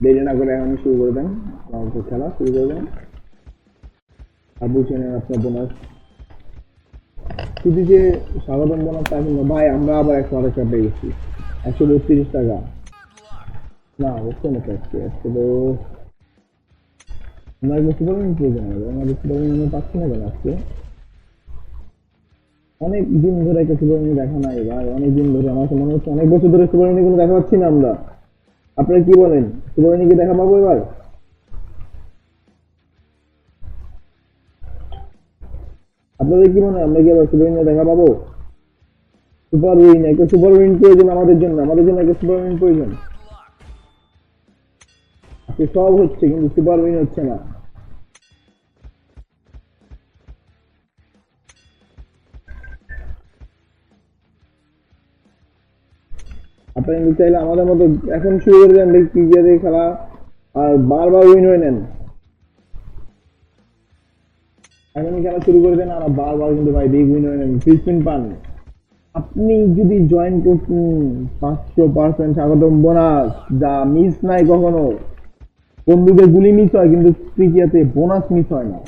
দেরি না করে এখন শুরু করে দেন। খেলা শুরু করে দেন। আর বুঝে নেন আপনার বোনাস শুধু যে স্বাগতম বোনাস তা কিন্তু ভাই, আমরা আবার একশো টাকা পেয়ে গেছি। একশো বত্রিশ টাকা। না, হচ্ছে না আজকে। আজকে তো আমার বেশি পরিমাণ প্রয়োজন হবে আমার বেশি পরিমাণ আমি পাচ্ছি না কেন আজকে? অনেক দিন ধরে একটা সুপারমণি দেখা নাই ভাই। অনেক দিন ধরে। আমার মনে হচ্ছে অনেক বছর ধরে সুপারমণি কোনো দেখা পাচ্ছি না আমরা। আপনারা কি বলেন? সুপারমণিকে দেখা পাবো এবার? আপনাদের কি মনে হয় আমরা কি আবার সুপারমণি দেখা পাবো? সুপার উইন, একটা সুপার উইন প্রয়োজন আমাদের জন্য আমাদের জন্য একটা সুপার উইন প্রয়োজন। সব হচ্ছে, কিন্তু সুপার উইন হচ্ছে না। আপনারা কিন্তু চাইলে আমাদের মতো এখন শুরু করে দেন ক্রিকেটের খেলা, আর বারবার উইন হয়ে নেন। এখনই খেলা শুরু করে দেন, আর বারবার কিন্তু ভাই বিগ উইন হয়ে নেন। ফিফটিন পান। আপনি যদি জয়েন করতেন, পাঁচশো পার্সেন্ট স্বাগতম বোনাস যা মিস নাই কখনো। বন্ধুদের গুলি মিস হয়, কিন্তু ক্রিকেটে বোনাস মিস হয় না।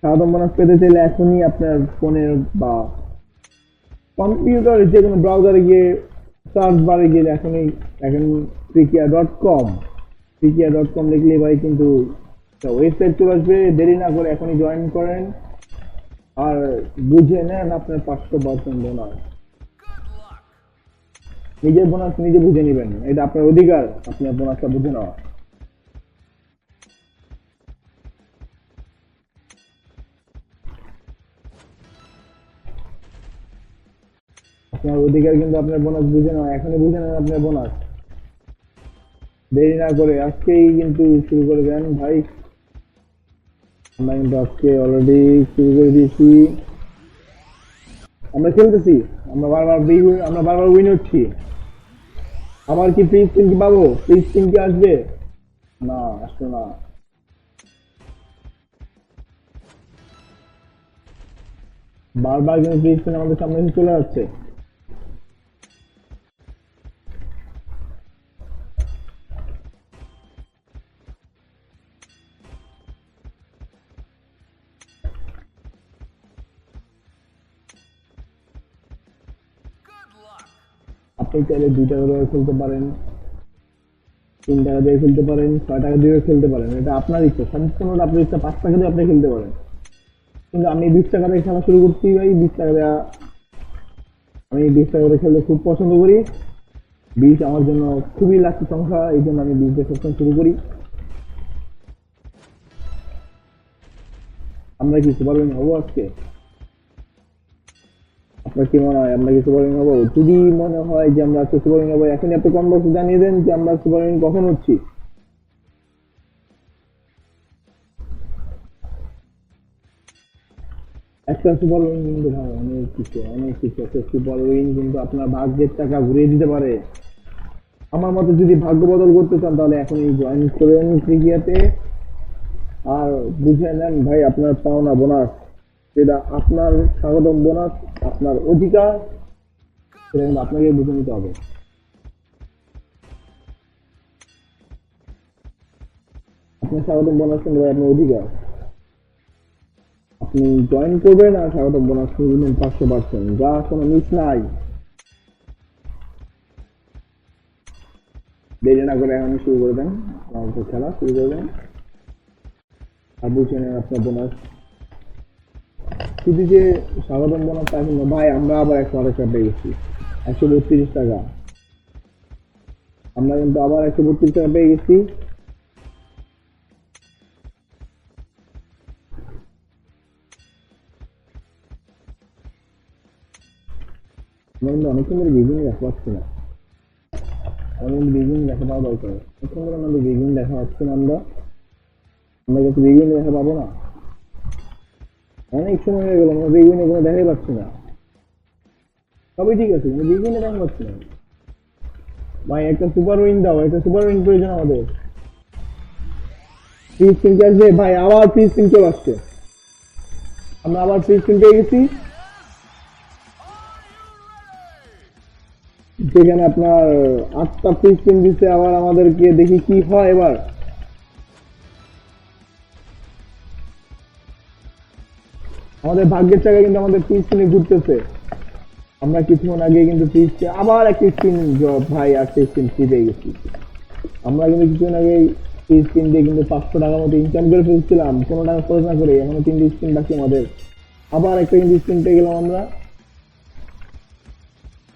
স্বাগতম বোনাস পেতে চাইলে এখনই আপনার ফোনের বা কম্পিউটারে যে কোনো ব্রাউজারে গিয়ে সার্চ বারে গেলে এখনই, এখন ট্রিকিয়া ডট কম ট্রিকিয়া ডট কম লিখলে ভাই কিন্তু ওয়েবসাইট চলে আসবে। দেরি না করে এখনই জয়েন করেন। আর বুঝে নেন আপনার পাঁচশো পার্সেন্ট বোনাস নিজের বোনাস নিজে বুঝে নেবেন। এটা আপনার অধিকার আপনার বোনাসটা বুঝে নেওয়া। আপনার অধিকার কিন্তু আপনার বোনাস বুঝে নেওয়া এখনই বুঝে নেন আপনার বোনাস। দেরি না করে আজকেই কিন্তু শুরু করে দেন ভাই। আমরা কিন্তু আজকে অলরেডি শুরু করে দিয়েছি। আমরা খেলতেছি, আমরা বারবার আমরা বারবার উইন হচ্ছি। আবার কি ফ্রি স্পিন কি পাবো? ফ্রি স্পিন কি আসবে? না আসলো না। বারবার কিন্তু ফ্রি স্পিন আমাদের সামনে চলে যাচ্ছে আপনি চাইলে দুই টাকা দিয়ে খেলতে পারেন, তিন টাকা দিয়ে খেলতে পারেন, ছয় টাকা দিয়ে খেলতে পারেন। এটা আপনার ইচ্ছা, সম্পূর্ণটা আপনার ইচ্ছা, পাঁচ টাকা দিয়ে আপনি খেলতে পারেন। কিন্তু আমি বিশ টাকা দিয়ে খেলা শুরু করছি ভাই, বিশ টাকা দেওয়া আমি বিশ টাকা করে খেলতে খুব পছন্দ করি। বিশ আমার জন্য খুবই লাকি সংখ্যা, এই জন্য আমি বিশ দিয়ে শুরু করি। আমরা কি সুপার উইন হব আজকে? আপনার কি মনে হয়? আমরা কি সুপার উইন হব? যদি মনে হয় যে আমরা আজকে সুপার উইন হব এখনই আপনি কম বক্সে জানিয়ে দেন যে আমরা সুপার উইন কখন হচ্ছি। একটা সুপার উইন কিন্তু ভাই অনেক কিছু অনেক কিছু। একটা সুপার উইন কিন্তু আপনার ভাগ্যের টাকা ঘুরিয়ে দিতে পারে। আমার মতে যদি ভাগ্য বদল করতে চান, তাহলে এখনই জয়েন করেন ক্রিকেটে। আর বুঝে নেন ভাই, আপনার পাওনা বোনাস সেটা আপনার স্বাগতম বোনাস, আপনার অধিকার, সেটা কিন্তু আপনাকে বুঝে নিতে হবে। আপনার স্বাগতম বোনাস কিন্তু আপনার অধিকার। আপনি জয়েন করবেন আর স্বাগতম বোনাস দিবেন পাঁচশো পার্সেন্ট যা কোনো মিস নাই। দেরি না করে এখন শুরু করে দেন। খেলা, শুরু করে দেন। আর বুঝে নেন আপনার বোনাস শুধু যে স্বাগতম বোনাস তা কিন্তু ভাই, আমরা আবার একশো আরেক টাকা পেয়ে গেছি। একশো বত্রিশ টাকা। আমরা কিন্তু আবার একশো বত্রিশ টাকা পেয়ে গেছি। আমরা কিন্তু অনেকক্ষণ দেখা পাচ্ছি না। অনেক বেগুনি দেখা পাওয়া দরকার। অনেকক্ষণ ধরে আমাদের দেখা পাচ্ছি না আমরা। আমরা কাছে বেগুনি দেখা পাবো না। অনেক সময় হয়ে গেল আমরা বেগুনি কোনো দেখাই পাচ্ছি না। সবই ঠিক আছে বেগুনি দেখা পাচ্ছি না। ভাই, একটা সুপার উইন দাও, একটা সুপার উইন প্রয়োজন আমাদের। ফ্রি আসবে, ভাই, আবার ফ্রি চলে আসছে। আমরা আবার ফ্রি পেয়ে গেছি। সেখানে আপনার আটটা পিস স্পিন দিচ্ছে, আবার আমাদেরকে দেখি কি হয় এবার। আমাদের ভাগ্যের চাকা কিন্তু আমাদের পিস স্পিনে ঘুরতেছে। আমরা কিছুক্ষণ আগে কিন্তু পিস আবার একটা স্পিন ভাই একটা স্পিন ফ্রি পেয়ে গেছি। আমরা কিন্তু কিছুক্ষণ আগে পিস স্পিন দিয়ে কিন্তু পাঁচশো টাকার মতো ইনকাম করে ফেলছিলাম। কোনো টাকা খরচ না করে এখনও তিনটে স্পিন বাকি আমাদের। আবার একটা কিন্তু স্পিন পেয়ে গেলাম আমরা।